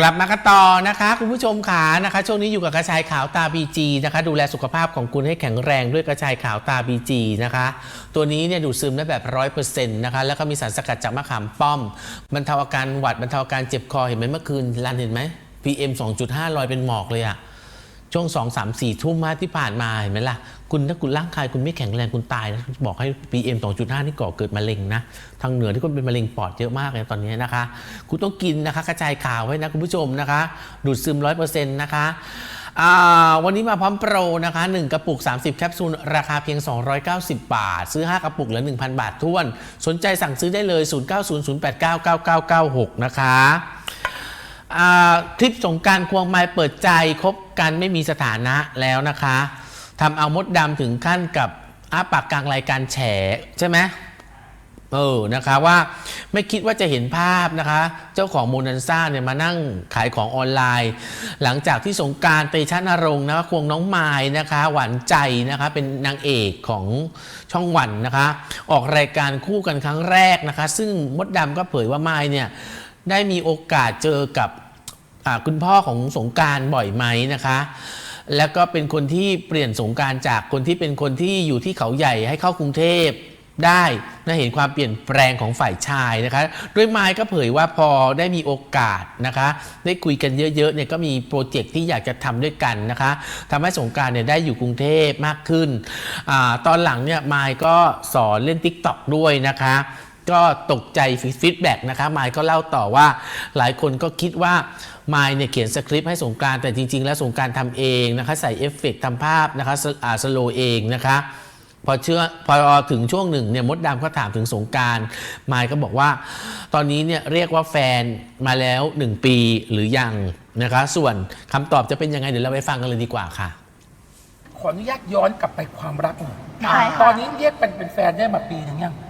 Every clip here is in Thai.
กลับมากันต่อนะคะคุณผู้ชมขานะคะช่วงนี้อยู่กับกระชายขาวตาบีจีนะคะดูแลสุขภาพของคุณให้แข็งแรงด้วยกระชายขาวตาบีจีนะคะตัวนี้เนี่ยดูดซึมได้แบบร้อยเปอร์เซ็นต์นะคะแล้วก็มีสารสกัดจากมะขามป้อมบรรเทาอาการหวัดบรรเทาอาการเจ็บคอเห็นไหมเมื่อคืนรันเห็นไหม PM 2.5ลอยเป็นหมอกเลยอะ ช่วงสองสามสี่ทุ่มมาที่ผ่านมาเห็นไหมล่ะ คุณถ้าคุณร่างกายคุณไม่แข็งแรงคุณตายนะบอกให้ PM 2.5 นี่ก่อเกิดมะเร็งนะ ทางเหนือที่คนเป็นมะเร็งปอดเยอะมากเลยตอนนี้นะคะ คุณต้องกินนะคะ กระจายข่าวไว้นะคุณผู้ชมนะคะ ดูดซึม100%นต์นะคะวันนี้มาพร้อมโปรนะคะ 1 กระปุก 30 แคปซูล ราคาเพียง 290 บาท ซื้อ 5 กระปุกเหลือ 1,000 บาทท้วน สนใจสั่งซื้อได้เลย 0900899996 นะคะอ่า คลิปสงการควงไม้เปิดใจคบกันไม่มีสถานะแล้วนะคะทำเอามดดำถึงขั้นกับอ้าปากกลางรายการแฉใช่ไหมเออนะคะว่าไม่คิดว่าจะเห็นภาพนะคะ เจ้าของโมนันซ่าเนี่ยมานั่งขายของออนไลน์ หลังจากที่สงการเตชะนรงค์นะคะควงน้องไม้นะคะ หวานใจนะคะ เป็นนางเอกของช่องวันนะคะ ออกรายการคู่กันครั้งแรกนะคะ ซึ่งมดดำก็เผยว่าไม้เนี่ยได้มีโอกาสเจอกับ คุณพ่อของสงการบ่อยไหมนะคะ แล้วก็เป็นคนที่เปลี่ยนสงการจากคนที่เป็นคนที่อยู่ที่เขาใหญ่ให้เข้ากรุงเทพได้นะเห็นความเปลี่ยนแปลงของฝ่ายชายนะคะด้วยไม้ก็เผยว่าพอได้มีโอกาสนะคะ ได้คุยกันเยอะๆเนี่ยก็มีโปรเจกต์ที่อยากจะทำด้วยกันนะคะทำให้สงการเนี่ยได้อยู่กรุงเทพมากขึ้นอตอนหลังเนี่ยไม้ก็สอนเล่น t ิ k t o k ด้วยนะคะ ก็ตกใจฟีดแบ็กนะคะไมายก็เล่าต่อว่าหลายคนก็คิดว่า มายเนี่ยเขียนสคริปต์ให้สงกรารแต่จริง ๆ แล้วสงกรารทำเองนะคะใส่เอฟเฟกต์ทำภาพนะคะสอ่าสโลเองนะคะพอเชื่อพอถึงช่วงหนึ่งเนี่ยมดดำก็ถามถึงสงกรารมายก็บอกว่า ตอนนี้เนี่ยเรียกว่าแฟนมาแล้ว 1 ปีหรือยังนะคะ ส่วนคำตอบจะเป็นยังไงเดี๋ยวเราไปฟังกันเลยดีกว่าค่ะ ขออนุญาตย้อนกลับไปความรักหน่อยได้ค่ะตอนนี้เรียกเป็นเป็นแฟนได้มาปีหนึ่งยังโ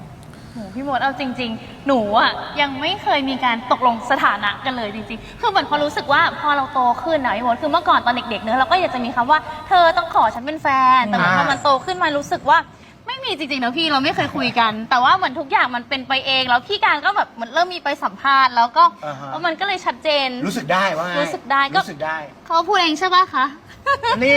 หพี่มดเอาจริง ๆ หนูอะยังไม่เคยมีการตกลงสถานะกันเลยจริงๆ คือเหมือนพอรู้สึกว่าพอเราโตขึ้นนะพี่มดคือเมื่อก่อนตอนเด็กๆเนอะเราก็อยากจะมีคำว่าเธอต้องขอฉันเป็นแฟน แต่เหมือนพอมันโตขึ้นมารู้สึกว่า ไม่มีจริงๆนะพี่เราไม่เคยคุยกัน แต่ว่าเหมือนทุกอย่างมันเป็นไปเอง แล้วพี่การก็แบบเหมือนเริ่มมีไปสัมภาษณ์แล้วก็อ่าฮะ แล้วมันก็เลยชัดเจน รู้สึกได้ว่าไงรู้สึกได้ก็ รู้สึกได้ เขาพูดเองใช่ปะคะ นี่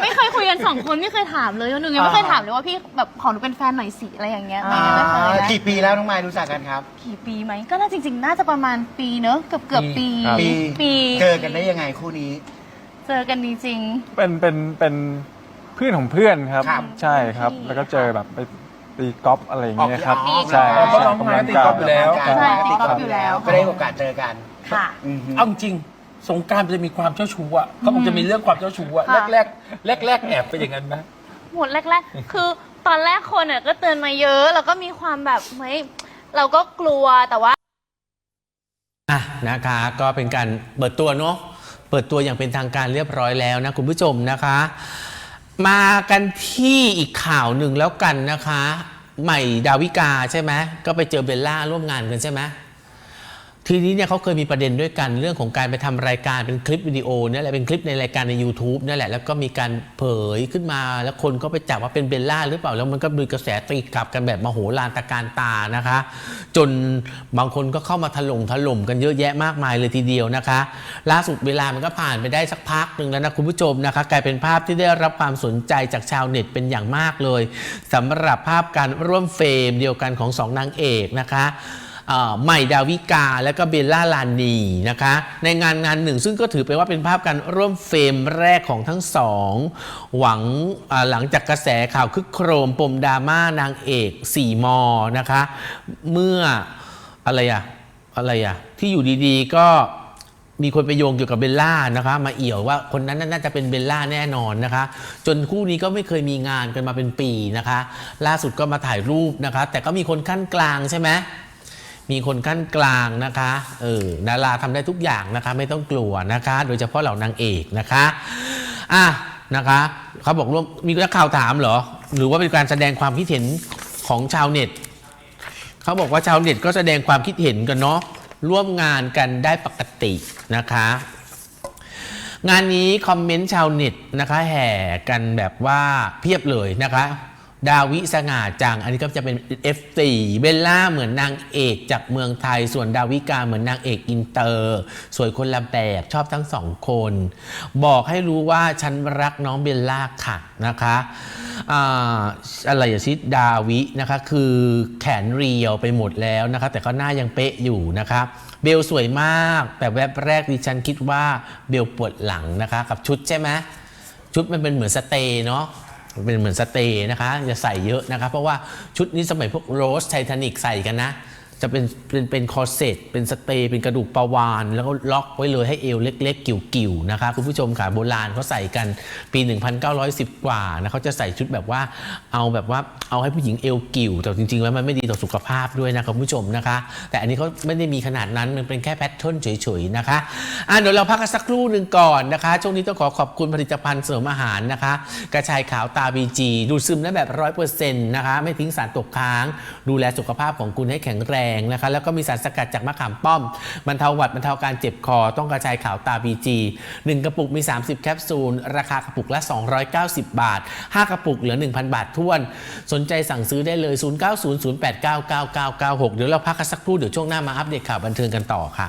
ไม่เคยคุยกันสองคนไม่เคยถามเลยหนูยังไม่เคยถามเลยว่าพี่แบบขอหนูเป็นแฟนหน่อยสิอะไรอย่างเงี้ยอ่ายังไม่เคยนะกี่ปีแล้วน้องไม้รู้จักกันครับ กี่ปีไหมก็น่าจริง ๆ น่าจะประมาณปีเนอะเกือบเกือบปีปี ปีเจอกันได้ยังไงคู่นี้ เจอกันจริงเป็นเป็นเป็นเพื่อนของเพื่อนครับ ครับ ใช่ครับ แล้วก็เจอแบบไปตีกอล์ฟอะไรอย่างเงี้ยครับ ออกใช่อ๋อเพราะน้องไม้ตีกอล์ฟอยู่แล้ว ใช่ตีกอล์ฟอยู่แล้ว ก็ได้โอกาสเจอกัน ๆค่ะอือฮึเอาจริง สงกรารมันจะมีความเจ้าชู้อะเขาคงจะมีเรื่องความเจ้าชู้อะค่ะ แรกแรกๆแรกๆแอบเป็นอย่างนั้นไหม หมดแรกๆ คือตอนแรกคนเนี่ยก็เตือนมาเยอะ แล้วก็มีความแบบเฮ้ยเราก็กลัวแต่ว่า อะนะคะก็เป็นการเปิดตัวเนาะเปิดตัวอย่างเป็นทางการเรียบร้อยแล้วนะคุณผู้ชมนะคะ มากันที่อีกข่าวหนึ่งแล้วกันนะคะ ใหม่ดาวิกาใช่ไหมก็ไปเจอเบลล่าร่วมงานกันใช่ไหม ทีนี้เนี่ยเขาเคยมีประเด็นด้วยกันเรื่องของการไปทำรายการเป็นคลิปวิดีโอเนี่ยแหละเป็นคลิปในรายการใน YouTube นั่นแหละ แล้วก็มีการเผยขึ้นมา แล้วคนก็ไปจับว่าเป็นเบลล่าหรือเปล่าแล้วมันก็มีกระแสตีกลับกันแบบมโหฬารตะการตานะคะ จนบางคนก็เข้ามาถล่มถล่มกันเยอะแยะมากมายเลยทีเดียวนะคะ ล่าสุดเวลามันก็ผ่านไปได้สักพักหนึ่งแล้วนะคุณผู้ชมนะคะกลายเป็นภาพที่ได้รับความสนใจจากชาวเน็ตเป็นอย่างมากเลยสำหรับภาพการร่วมเฟรมเดียวกันของสองนางเอกนะคะ ใหม่ดาวิกาและก็เบลล่าลานีนะคะ ในงานงานหนึ่งซึ่งก็ถือไปว่าเป็นภาพการร่วมเฟรมแรกของทั้งสอง หวังหลังจากกระแสข่าวคึกโครมปมดราม่านางเอกสี่มอนะคะ เมื่ออะไรอะอะไรอะที่อยู่ดีๆก็มีคนไปโยงเกี่ยวกับเบลล่านะคะ มาเอี่ยวว่าคนนั้นน่าจะเป็นเบลล่าแน่นอนนะคะ จนคู่นี้ก็ไม่เคยมีงานกันมาเป็นปีนะคะ ล่าสุดก็มาถ่ายรูปนะคะ แต่ก็มีคนขั้นกลางใช่ไหม มีคนขั้นกลางนะคะเออดาราทำได้ทุกอย่างนะคะไม่ต้องกลัวนะคะ โดยเฉพาะเหล่านางเอกนะคะอะนะคะเขาบอกร่วมมีนักข่าวถามเหรอ หรือว่าเป็นการแสดงความคิดเห็นของชาวเน็ตเขาบอกว่าชาวเน็ตก็แสดงความคิดเห็นกันเนาะร่วมงานกันได้ปกตินะคะ งานนี้คอมเมนต์ชาวเน็ตนะคะแห่กันแบบว่าเพียบเลยนะคะ ดาวิสง่าจัง อันนี้ก็จะเป็น F4 เบลล่าเหมือนนางเอกจากเมืองไทย ส่วนดาวิกาเหมือนนางเอกอินเตอร์ สวยคนละแบบชอบทั้งสองคน บอกให้รู้ว่าฉันรักน้องเบลล่าค่ะนะคะออะไรอย่าชิดดาวินะคะ คือแขนเรียวไปหมดแล้วนะคะ แต่ก็หน้ายังเป๊ะอยู่นะคะเบลสวยมาก แต่แวบแรกดิฉันคิดว่าเบลปวดหลังนะคะ กับชุดใช่ไหมชุดมันเป็นเหมือนสเตย์เนาะ เป็นเหมือนสเตย์นะคะอย่าใส่เยอะนะคะ เพราะว่าชุดนี้สมัยพวกโรสไททานิกใส่กันนะ จะเป็นเป็นเป็นคอเซตเป็นสเตย์เป็นกระดูกปลาวาน แล้วก็ล็อกไว้เลยให้เอวเล็กๆ กิ่วๆนะคะคุณผู้ชมค่ะโบราณเขาใส่กันปี 1910 กว่านะเขาจะใส่ชุดแบบว่าเอาแบบว่าเอาให้ผู้หญิงเอวกิ่วแต่จริงๆ แล้วมันไม่ดีต่อสุขภาพด้วยนะคุณผู้ชมนะคะ แต่อันนี้เขาไม่ได้มีขนาดนั้นมันเป็นแค่แพทเทิร์นเฉยๆนะคะอะเดี๋ยวเราพักกันสักครู่หนึ่งก่อนนะคะช่วงนี้ต้องขอขอบคุณผลิตภัณฑ์เสริมอาหารนะคะ กระชายขาวตาบีจีดูดซึมได้แบบร้อยเปอร์เซ็นต์นะคะไม่ทิ้งสารตกค้าง ดูแลสุขภาพของคุณให้แข็งแรงนะคะแล้วก็มีสารสกัดจากมะขามป้อมบรรเทาหวัดบรรเทาการเจ็บคอต้องกระจายขาวตาบีจีหนึ่งกระปุกมี 30 แคปซูล ราคากระปุกละ 290 บาท 5 กระปุกเหลือ 1,000 บาทท้วน สนใจสั่งซื้อได้เลย 0900899996 เดี๋ยวเราพักกันสักครู่เดี๋ยวช่วงหน้ามาอัปเดตข่าวบันเทิงกันต่อค่ะ